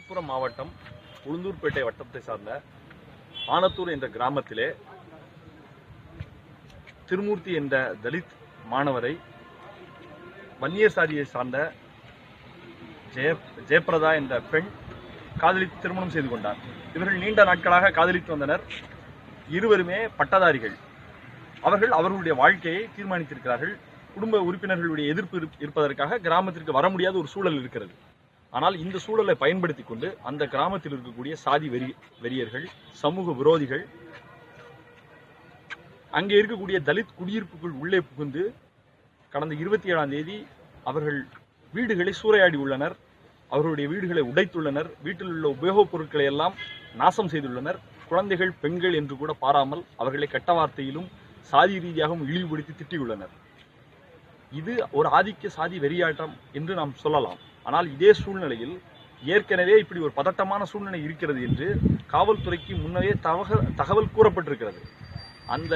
விழுப்புரம் மாவட்டம் உளுந்தூர்பேட்டை வட்டத்தை சார்ந்த ஆனத்தூர் என்ற கிராமத்திலே திருமூர்த்தி என்ற தலித் மாணவரை வன்னியர் சாதியை சார்ந்த ஜெய ஜெயபிரதா என்ற பெண் காதலித்து திருமணம் செய்து கொண்டார். இவர்கள் நீண்ட நாட்களாக காதலித்து வந்தனர். இருவருமே பட்டதாரிகள். அவர்கள் அவர்களுடைய வாழ்க்கையை தீர்மானித்திருக்கிறார்கள். குடும்ப உறுப்பினர்களுடைய எதிர்ப்பு இருப்பதற்காக கிராமத்திற்கு வர முடியாத ஒரு சூழல் இருக்கிறது. ஆனால் இந்த சூழலை பயன்படுத்தி கொண்டு அந்த கிராமத்தில் இருக்கக்கூடிய சாதி வெறி வெறியர்கள் சமூக விரோதிகள் அங்கே இருக்கக்கூடிய தலித் குடியிருப்புக்குள் உள்ளே புகுந்து கடந்த இருபத்தி ஏழாம் தேதி அவர்கள் வீடுகளை சூறையாடி உள்ளனர். அவர்களுடைய வீடுகளை உடைத்துள்ளனர். வீட்டில் உள்ள உபயோகப் பொருட்களை எல்லாம் நாசம் செய்துள்ளனர். குழந்தைகள் பெண்கள் என்று கூட பாராமல் அவர்களை கெட்ட வார்த்தையிலும் சாதி ரீதியாகவும் இழிவுபடுத்தி திட்டியுள்ளனர். இது ஒரு ஆதிக்க சாதி வெறியாட்டம் என்று நாம் சொல்லலாம். ஆனால் இதே சூழ்நிலையில் ஏற்கனவே இப்படி ஒரு பதட்டமான சூழ்நிலை இருக்கிறது என்று காவல்துறைக்கு முன்னரே தகவல் தகவல் கூறப்பட்டிருக்கிறது. அந்த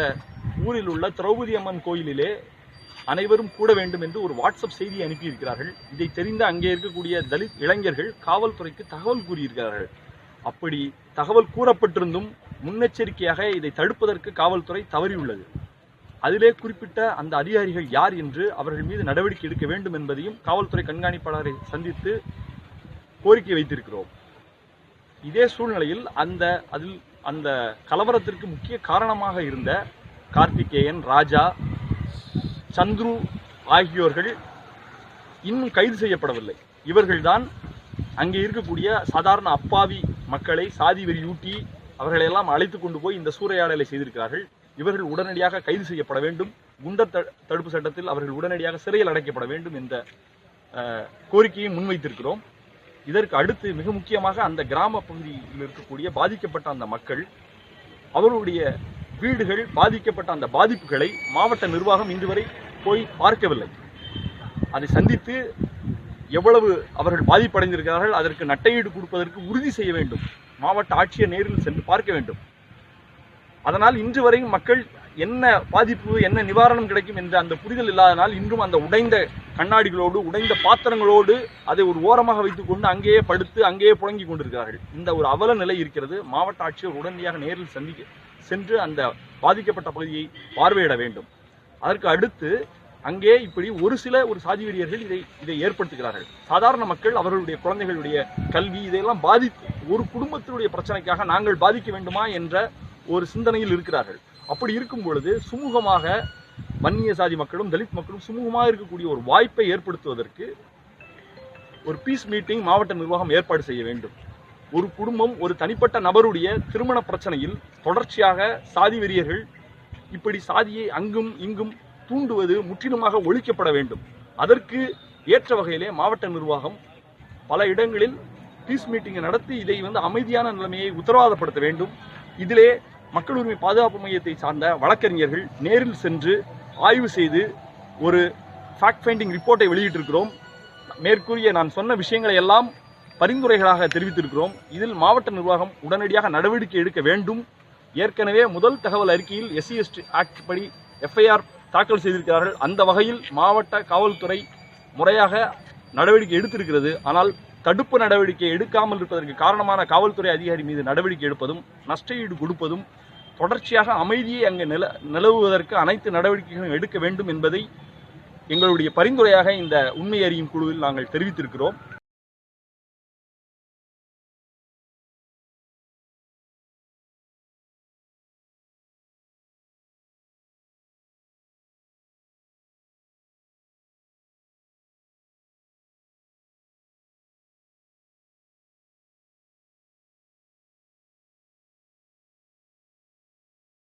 ஊரில் உள்ள திரௌபதி அம்மன் கோயிலிலே அனைவரும் கூட வேண்டும் என்று ஒரு வாட்ஸ்அப் செய்தி அனுப்பியிருக்கிறார்கள். இதை தெரிந்த அங்கே இருக்கக்கூடிய தலித் இளைஞர்கள் காவல்துறைக்கு தகவல் கூறியிருக்கிறார்கள். அப்படி தகவல் கூறப்பட்டிருந்தும் முன்னெச்சரிக்கையாக இதை தடுப்பதற்கு காவல்துறை தவறியுள்ளது. அதிலே குறிப்பிட்ட அந்த அதிகாரிகள் யார் என்று அவர்கள் மீது நடவடிக்கை எடுக்க வேண்டும் என்பதையும் காவல்துறை கண்காணிப்பாளரை சந்தித்து கோரிக்கை வைத்திருக்கிறோம். இதே சூழ்நிலையில் அந்த அதில் அந்த கலவரத்திற்கு முக்கிய காரணமாக இருந்த கார்த்திகேயன் ராஜா சந்துரு ஆகியோர்கள் இன்னும் கைது செய்யப்படவில்லை. இவர்கள்தான் அங்கே இருக்கக்கூடிய சாதாரண அப்பாவி மக்களை சாதி வெறியூட்டி அவர்களையெல்லாம் அழைத்து கொண்டு போய் இந்த சூறையாடலை செய்திருக்கிறார்கள். இவர்கள் உடனடியாக கைது செய்யப்பட வேண்டும். குண்டர் த- தடுப்பு சட்டத்தில் அவர்கள் உடனடியாக சிறையில் அடைக்கப்பட வேண்டும் என்ற கோரிக்கையை முன்வைத்திருக்கிறோம். இதற்கு அடுத்து மிக முக்கியமாக அந்த கிராம பகுதியில் இருக்கக்கூடிய பாதிக்கப்பட்ட அந்த மக்கள் அவர்களுடைய வீடுகள் பாதிக்கப்பட்ட அந்த பாதிப்புகளை மாவட்ட நிர்வாகம் இன்று வரை போய் பார்க்கவில்லை. அதை சந்தித்து எவ்வளவு அவர்கள் பாதிப்படைந்திருக்கிறார்கள் அதற்கு நட்டையீடு கொடுப்பதற்கு உறுதி செய்ய வேண்டும். மாவட்ட ஆட்சியர் நேரில் சென்று பார்க்க வேண்டும். அதனால் இன்று வரையும் மக்கள் என்ன பாதிப்பு என்ன நிவாரணம் கிடைக்கும் என்ற அந்த புரிதல் இல்லாதனால் இன்றும் அந்த உடைந்த கண்ணாடிகளோடு உடைந்த பாத்திரங்களோடு அதை ஒரு ஓரமாக வைத்துக்கொண்டு அங்கேயே படுத்து அங்கேயே புழங்கி கொண்டிருக்கிறார்கள். இந்த ஒரு அவல நிலை இருக்கிறது. மாவட்ட ஆட்சியர் உடனடியாக நேரில் சந்திக்க சென்று அந்த பாதிக்கப்பட்ட பகுதியை பார்வையிட வேண்டும். அதற்கு அடுத்து அங்கே இப்படி ஒரு சில ஒரு சாதி வெறியர்கள் இதை இதை ஏற்படுத்துகிறார்கள். சாதாரண மக்கள் அவர்களுடைய குழந்தைகளுடைய கல்வி இதையெல்லாம் பாதித்து ஒரு குடும்பத்தினுடைய பிரச்சனைக்காக நாங்கள் பாதிக்க வேண்டுமா என்ற ஒரு சிந்தனையில் இருக்கிறார்கள். அப்படி இருக்கும் பொழுது சுமூகமாக வன்னிய சாதி மக்களும் தலித் மக்களும் சுமூகமாக இருக்கக்கூடிய ஒரு வாய்ப்பை ஏற்படுத்துவதற்கு ஒரு பீஸ் மீட்டிங் மாவட்ட நிர்வாகம் ஏற்பாடு செய்ய வேண்டும். ஒரு குடும்பம் ஒரு தனிப்பட்ட நபருடைய திருமண பிரச்சனையில் தொடர்ச்சியாக சாதி வெறியர்கள் இப்படி சாதியை அங்கும் இங்கும் தூண்டுவது முற்றிலுமாக ஒழிக்கப்பட வேண்டும். அதற்கு ஏற்ற வகையிலே மாவட்ட நிர்வாகம் பல இடங்களில் பீஸ் மீட்டிங்கை நடத்தி இதை வந்து அமைதியான நிலைமையை உத்தரவாதப்படுத்த வேண்டும். இதிலே மக்கள் உரிமை பாதுகாப்பு மையத்தை சார்ந்த வழக்கறிஞர்கள் நேரில் சென்று ஆய்வு செய்து ஒரு ஃபேக்ட் ஃபைண்டிங் ரிப்போர்ட்டை வெளியிட்டிருக்கிறோம். மேற்கூறிய நான் சொன்ன விஷயங்களை எல்லாம் பரிந்துரைகளாக தெரிவித்திருக்கிறோம். இதில் மாவட்ட நிர்வாகம் உடனடியாக நடவடிக்கை எடுக்க வேண்டும். ஏற்கனவே முதல் தகவல் அறிக்கையில் எஸ்சி எஸ்டி ஆக்ட் படி எஃப்ஐஆர் தாக்கல் செய்திருக்கிறார்கள். அந்த வகையில் மாவட்ட காவல்துறை முறையாக நடவடிக்கை எடுத்திருக்கிறது. ஆனால் தடுப்பு நடவடிக்கை எடுக்காமல் இருப்பதற்கு காரணமான காவல்துறை அதிகாரி மீது நடவடிக்கை எடுப்பதும் நஷ்டஈடு கொடுப்பதும் தொடர்ச்சியாக அமைதியை அங்கு நில நிலவுவதற்கு அனைத்து நடவடிக்கைகளும் எடுக்க வேண்டும் என்பதை எங்களுடைய பரிந்துரையாக இந்த உண்மை அறியும் குழுவில் நாங்கள் தெரிவித்திருக்கிறோம்.